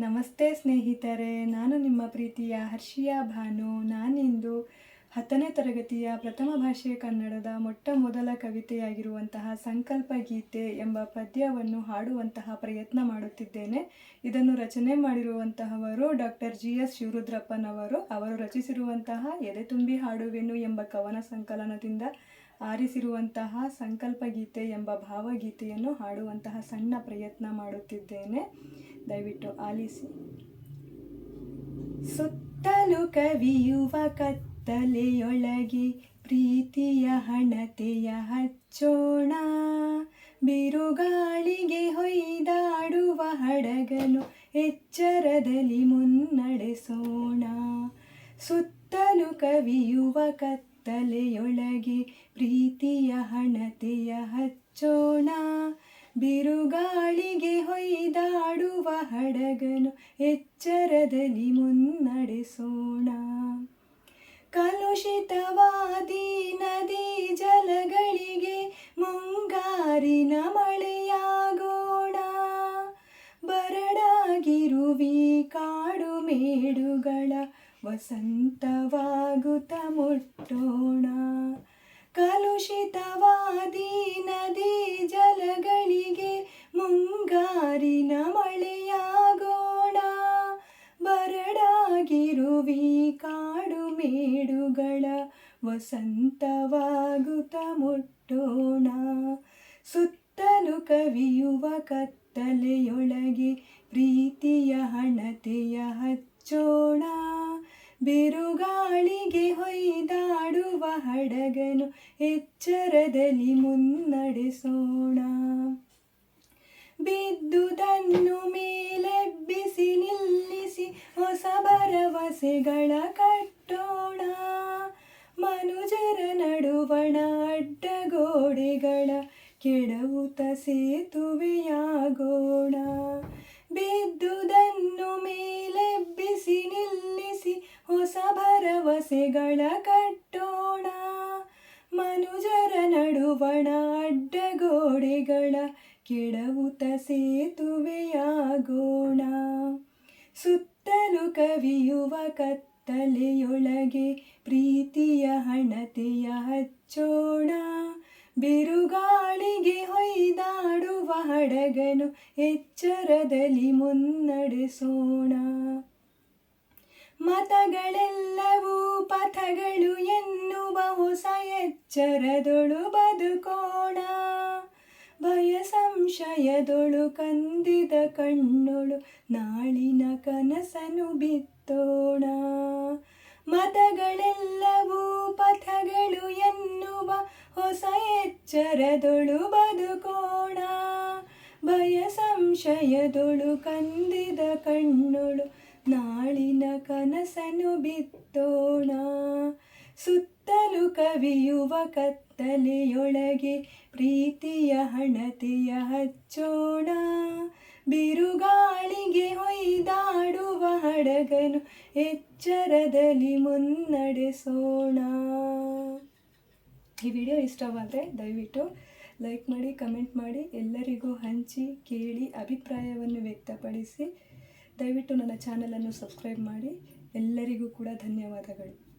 ನಮಸ್ತೆ ಸ್ನೇಹಿತರೆ, ನಾನು ನಿಮ್ಮ ಪ್ರೀತಿಯ ಹರ್ಷಿಯಾ ಭಾನು. ನಾನಿಂದು ಹತ್ತನೇ ತರಗತಿಯ ಪ್ರಥಮ ಭಾಷೆ ಕನ್ನಡದ ಮೊಟ್ಟ ಮೊದಲ ಕವಿತೆಯಾಗಿರುವಂತಹ ಸಂಕಲ್ಪ ಗೀತೆ ಎಂಬ ಪದ್ಯವನ್ನು ಹಾಡುವಂತಹ ಪ್ರಯತ್ನ ಮಾಡುತ್ತಿದ್ದೇನೆ. ಇದನ್ನು ರಚನೆ ಮಾಡಿರುವಂತಹವರು ಡಾಕ್ಟರ್ ಜಿ ಎಸ್ ಶಿವರುದ್ರಪ್ಪನವರು. ಅವರು ರಚಿಸಿರುವಂತಹ ಎದೆ ತುಂಬಿ ಹಾಡುವೆನು ಎಂಬ ಕವನ ಸಂಕಲನದಿಂದ ಆರಿಸಿರುವಂತಹ ಸಂಕಲ್ಪಗೀತೆ ಎಂಬ ಭಾವಗೀತೆಯನ್ನು ಹಾಡುವಂತಹ ಸಣ್ಣ ಪ್ರಯತ್ನ ಮಾಡುತ್ತಿದ್ದೇನೆ. ದಯವಿಟ್ಟು ಆಲಿಸಿ. ಸುತ್ತಲೂ ಕವಿಯುವ ಕತ್ತಲೆಯೊಳಗೆ ಪ್ರೀತಿಯ ಹಣತೆಯ ಹಚ್ಚೋಣ. ಬಿರುಗಾಳಿಗೆ ಹೊಯ್ದಾಡುವ ಹಡಗನು ಎಚ್ಚರದಲ್ಲಿ ಮುನ್ನಡೆಸೋಣ. ಸುತ್ತಲೂ ಕವಿಯುವ ಕತ್ತಲೆಯೊಳಗೆ ಪ್ರೀತಿಯ ಹಣತೆಯ ಹಚ್ಚೋಣ. ಬಿರುಗಾಳಿಗೆ ಹೊಯ್ದಾಡುವ ಹಡಗನು ಎಚ್ಚರದಲ್ಲಿ ಮುನ್ನಡೆಸೋಣ. ಕಲುಷಿತವಾದಿ ನದಿ ಜಲಗಳಿಗೆ ಮುಂಗಾರಿನ ವಸಂತವಾಗುತ್ತ ಮುಟ್ಟೋಣ. ಕಲುಷಿತವಾದಿ ನದಿ ಜಲಗಳಿಗೆ ಮುಂಗಾರಿನ ಮಳೆಯಾಗೋಣ. ಬರಡಾಗಿರುವಿ ಕಾಡು ಮೇಡುಗಳ ವಸಂತವಾಗುತ್ತ ಮುಟ್ಟೋಣ. ಸುತ್ತಲು ಕವಿಯುವ ಕತ್ತಲೆಯೊಳಗೆ ಪ್ರೀತಿಯ ಹಣತೆಯ ಹಚ್ಚೋಣ. ಬಿರುಗಾಳಿಗೆ ಹೊಯ್ದಾಡುವ ಹಡಗನು ಎಚ್ಚರದಲ್ಲಿ ಮುನ್ನಡೆಸೋಣ. ಬಿದ್ದುದನ್ನು ಮೇಲೆಬ್ಬಿಸಿ ನಿಲ್ಲಿಸಿ ಹೊಸ ಭರವಸೆಗಳ ಕಟ್ಟೋಣ. ಮನುಜರ ನಡುವಣ ಅಡ್ಡಗೋಡೆಗಳ ಕೆಡವುತ ಸೇತುವೆಯಾಗೋಣ ಬಿದ್ದುದನ್ನು ಮೇಲೆಬ್ಬಿಸಿ ಭರವಸೆಗಳ ಕಟ್ಟೋಣ. ಮನುಜರ ನಡುವಣ ಅಡ್ಡಗೋಡೆಗಳ ಕೆಡವುತ ಸೇತುವೆಯಾಗೋಣ ಸುತ್ತಲು ಕವಿಯುವ ಕತ್ತಲೆಯೊಳಗೆ ಪ್ರೀತಿಯ ಹಣತೆಯ ಹಚ್ಚೋಣ. ಬಿರುಗಾಳಿಗೆ ಹೊಯ್ದಾಡುವ ಹಡಗನು ಎಚ್ಚರದಲ್ಲಿ ಮುನ್ನಡೆಸೋಣ. ಮತಗಳೆಲ್ಲವೂ ಪಥಗಳು ಎನ್ನುವ ಹೊಸ ಎಚ್ಚರದೊಳು ಬದುಕೋಣ. ಭಯ ಸಂಶಯದೊಳು ಕಂದಿದ ಕಣ್ಣೊಳು ನಾಳಿನ ಕನಸನು ಬಿತ್ತೋಣ. ಮತಗಳೆಲ್ಲವೂ ಪಥಗಳು ಎನ್ನುವ ಹೊಸ ಎಚ್ಚರದೊಳು ಬದುಕೋಣ. ಭಯ ಸಂಶಯದೊಳು ಕಂದಿದ ಕಣ್ಣೊಳು ನಾಳಿನ ಕನಸನು ಬಿತ್ತೋಣ. ಸುತ್ತಲು ಕವಿಯುವ ಕತ್ತಲೆಯೊಳಗೆ ಪ್ರೀತಿಯ ಹಣತೆಯ ಹಚ್ಚೋಣ. ಬಿರುಗಾಳಿಗೆ ಹೊಯ್ದಾಡುವ ಹಡಗನು ಎಚ್ಚರದಲ್ಲಿ ಮುನ್ನಡೆಸೋಣ. ಈ ವಿಡಿಯೋ ಇಷ್ಟವಾದರೆ ದಯವಿಟ್ಟು ಲೈಕ್ ಮಾಡಿ, ಕಮೆಂಟ್ ಮಾಡಿ, ಎಲ್ಲರಿಗೂ ಹಂಚಿ, ಕೇಳಿ, ಅಭಿಪ್ರಾಯವನ್ನು ವ್ಯಕ್ತಪಡಿಸಿ. ದಯವಿಟ್ಟು ನನ್ನ ಚಾನಲನ್ನು ಸಬ್ಸ್ಕ್ರೈಬ್ ಮಾಡಿ. ಎಲ್ಲರಿಗೂ ಕೂಡ ಧನ್ಯವಾದಗಳು.